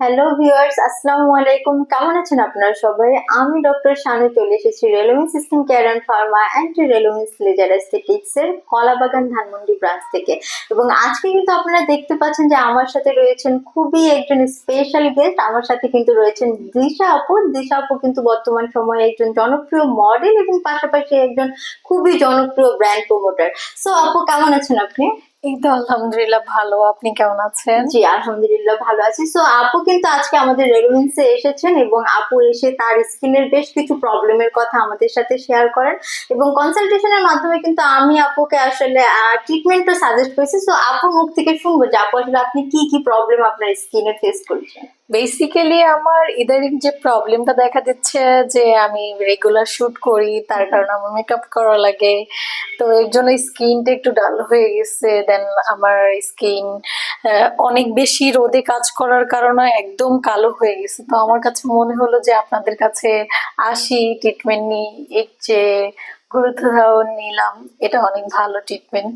Hello viewers আসসালামু আলাইকুম কেমন আছেন আপনারা সবাই? আমি ডক্টর শানু চলে এসেছি রেলোমিন্স system care and pharma and রেলোমিন্স laser aesthetics এর কলাবাগান ধানমন্ডি ব্রাঞ্চ থেকে। এবং আজকে কিন্তু আপনারা দেখতে পাচ্ছেন যে আমার সাথে রয়েছেন খুবই একজন স্পেশাল গেস্ট আমার সাথে কিন্তু রয়েছেন দিশা আপু। দিশা আপু কিন্তু বর্তমান সময়ে একজন জনপ্রিয় মডেল এবং পাশাপাশি একজন খুবই জনপ্রিয় ব্র্যান্ড প্রমোটার সো আপু, কেমন আছেন আপনি? এই তো আলহামদুলিল্লাহ ভালো। আপনি কেমন আছেন? জি, আলহামদুলিল্লাহ ভালো আছি। সো আপু কিন্তু আজকে আমাদের রেলুমেন্সে এসেছেন এবং আপু এসে তার স্কিনের বেশ কিছু প্রবলেমের কথা আমাদের সাথে শেয়ার করেন এবং কনসালটেশনের মাধ্যমে কিন্তু আমি আপুকে আসলে ট্রিটমেন্টও সাজেস্ট করেছি। সো আপুর মুখ থেকে শুনব যে, আপু, আসলে আপনি কি কি প্রবলেম আপনার স্কিনে ফেস করছেন? বেসিক্যালি আমার ইদারিং যে প্রবলেমটা দেখা দিচ্ছে যে আমি রেগুলার শুট করি তার কারণে আমার মেকআপ করা লাগে তো এর জন্য স্কিনটা একটু ডাল হয়ে গেছে দেন আমার স্কিন অনেক বেশি রোদে কাজ করার কারণে একদম কালো হয়ে গেছে। তো আমার কাছে মনে হলো যে আপনাদের কাছে আসি ট্রিটমেন্ট নিই এর যে গুরুত্ব নিলাম। এটা অনেক ভালো ট্রিটমেন্ট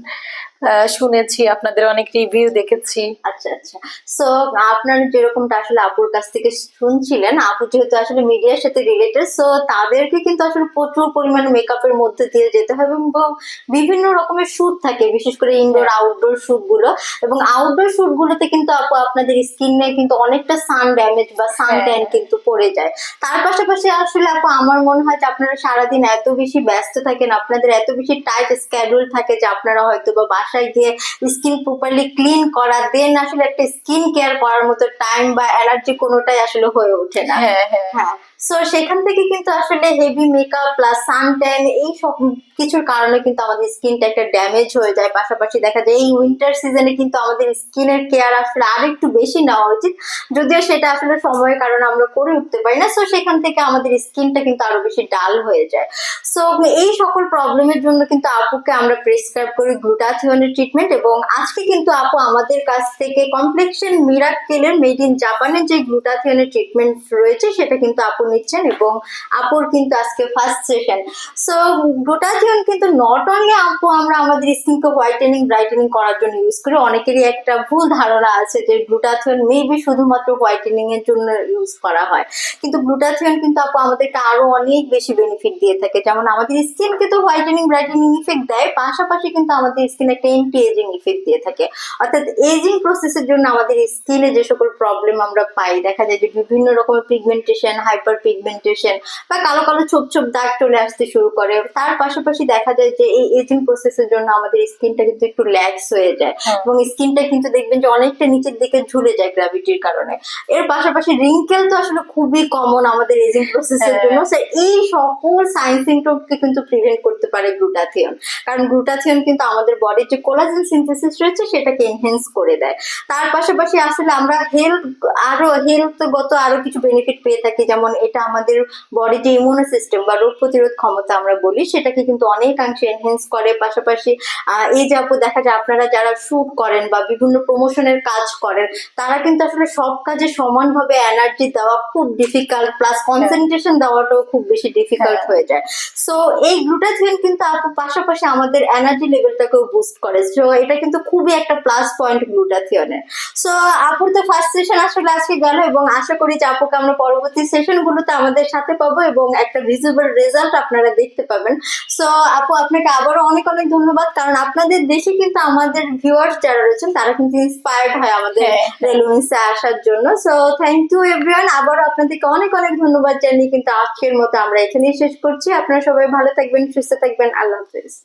শুনেছি আপনাদের অনেক রিভিউ দেখেছি। আচ্ছা আচ্ছা। সো আপনার যেরকমটা আসলে আপুর কাছ থেকে শুনছিলেন আপু যেহেতু আসলে মিডিয়ার সাথে রিলেটেড সো তাদেরকে কিন্তু আসলে প্রচুর পরিমাণে মেকআপের মধ্যে দিয়ে যেতে হবে এবং বিভিন্ন রকমের শুট থাকে বিশেষ করে ইনডোর আউটডোর শুটগুলো। এবং আউটডোর শুট গুলোতে কিন্তু আপু আপনাদের স্কিনে কিন্তু অনেকটা সান ড্যামেজ বা সান। ট্যান কিন্তু পড়ে যায়। তার পাশাপাশি আসলে আপু আমার মনে হয় যে আপনারা সারাদিন এত বেশি ব্যস্ত থাকেন আপনাদের এত বেশি টাইট স্ক্যাডুল থাকে যে আপনারা হয়তো বা বাসায় গিয়ে স্কিন প্রপারলি ক্লিন করা দেন আসলে একটা স্কিন কেয়ার করার মতো টাইম বা এনার্জি কোনোটাই আসলে হয়ে ওঠে না। হ্যাঁ হ্যাঁ। হ্যাঁ। সো সেখান থেকে কিন্তু আসলে heavy makeup plus sun tan এই সব কিছুর কারণে কিন্তু আমাদের স্কিনটা একটা ড্যামেজ হয়ে যায়। পাশাপাশি দেখা যায় এই উইন্টার সিজনে কিন্তু আমাদের স্কিনের কেয়ার আসলে আরেকটু বেশি নেওয়া উচিত। যদিও সেটা আসলে সময়ের কারণে আমরা করে উঠতে পারি না সো সেখান থেকে আমাদের স্কিনটা কিন্তু আরও বেশি ডাল হয়ে যায়। সো এই সকল প্রবলেমের জন্য কিন্তু আপুকে আমরা প্রেসক্রাইব করি গ্লুটাথিয়নের ট্রিটমেন্ট এবং আজকে কিন্তু আপু আমাদের কাছ থেকে কমপ্লেক্সন মিরাক্কেলের মেড ইন জাপানের যে গ্লুটাথিয়নের ট্রিটমেন্ট রয়েছে, সেটা কিন্তু আপু নিচ্ছেন এবং আপুর কিন্তু আজকে ফার্স্ট সেশন সো গ্লুটাথিয়ন কিন্তু নট অনলি আপু, আমরা আমাদের স্কিনকে হোয়াইটেনিং ব্রাইটেনিং করার জন্য ইউজ করি, অনেকেরই একটা ভুল ধারণা আছে যে গ্লুটাথিয়ন মেবি শুধুমাত্র হোয়াইটেনিং এর জন্য ইউজ করা হয়। কিন্তু গ্লুটাথিয়ন কিন্তু আপু, আমাদেরকে আরও অনেক বেশি বেনিফিট দিয়ে থাকে। যেমন আমাদের স্কিনকে তো হোয়াইটেনিং ব্রাইটেনিং ইফেক্ট দেয়, পাশাপাশি কিন্তু আমাদের স্কিন একটা এন্টি এজিং ইফেক্ট দিয়ে থাকে। অর্থাৎ এজিং প্রসেসের জন্য আমাদের স্কিনে যে সকল প্রবলেম আমরা পাই, দেখা যায় যে বিভিন্ন রকমের পিগমেন্টেশন হাইপার পিগমেন্টেশন বা কালো কালো ছোপ ছোপ দাগ চলে আসতে শুরু করে। তার পাশাপাশি দেখা যায় যে এই এজিং প্রসেসের জন্য আমাদের স্কিনটা কিন্তু একটু ল্যাক্স হয়ে যায় হ্যাঁ। এবং স্কিনটা কিন্তু দেখবেন যে অনেকটা নিচের দিকে ঝুলে যায় গ্র্যাভিটির কারণে। এর পাশাপাশি রিঙ্কেল তো আসলে খুবই কমন আমাদের এজিং প্রসেসের হ্যাঁ। জন্য এই সকল সাইন সিমটমকে কিন্তু প্রিভেন্ট করতে পারে গ্লুটাথিয়ন কারণ গ্লুটাথিয়ন কিন্তু আমাদের বডির যে কোলাজেন সিনথেসিস রয়েছে সেটাকে এনহেন্স করে দেয়। তার পাশাপাশি আসলে আমরা হেলথ আরও হেলথগত আরও কিছু বেনিফিট পেয়ে থাকি। যেমন এটা আমাদের বডি যে ইমিউনো সিস্টেম বা রোগ প্রতিরোধ ক্ষমতা আমরা বলি সেটাকে কিন্তু অনেকাংশে এনহেন্স করে। পাশাপাশি এই যে আপু দেখা যায় আপনারা যারা শুট করেন বা বিভিন্ন প্রমোশনের কাজ করেন তারা কিন্তু আসলে সব কাজে সমানভাবে এনার্জি দেওয়া খুব ডিফিকাল্ট প্লাস কনসেন্ট্রেশন দেওয়াটাও খুব বেশি ডিফিকাল্ট হ্যাঁ। হয়ে যায়। সো এই গ্লুটাথিয়ন কিন্তু আপু পাশাপাশি আমাদের এনার্জি লেভেলটাকেও বুস্ট করে। সো এটা কিন্তু খুবই একটা প্লাস পয়েন্ট গ্লুটাথিয়নের সো আপুর তো ফার্স্ট সেশন আসলে আজকে গেল এবং আশা করি যে আপুকে আমরা পরবর্তী সেশনগুলোতে আমাদের সাথে পাবো এবং একটা ভিজিবল রেজাল্ট আপনারা দেখতে পাবেন। সো আপু আপনাকে আবারও অনেক অনেক ধন্যবাদ। কারণ আপনাদের দেশে কিন্তু আমাদের ভিউয়ার্স যারা রয়েছেন তারা কিন্তু ইন্সপায়ার্ড হয় আমাদের হ্যাঁ। রেলুয়েন্সে আসার জন্য। সো থ্যাংক ইউ এভরিওয়ান আবারও আপনাদেরকে অনেক অনেক ধন্যবাদ জানিয়ে কিন্তু আজকের মতো আমরা এখানেই শেষ করছি। আপনারা সবাই ভালো থাকবেন সুস্থ থাকবেন। আল্লাহ হাফেজ।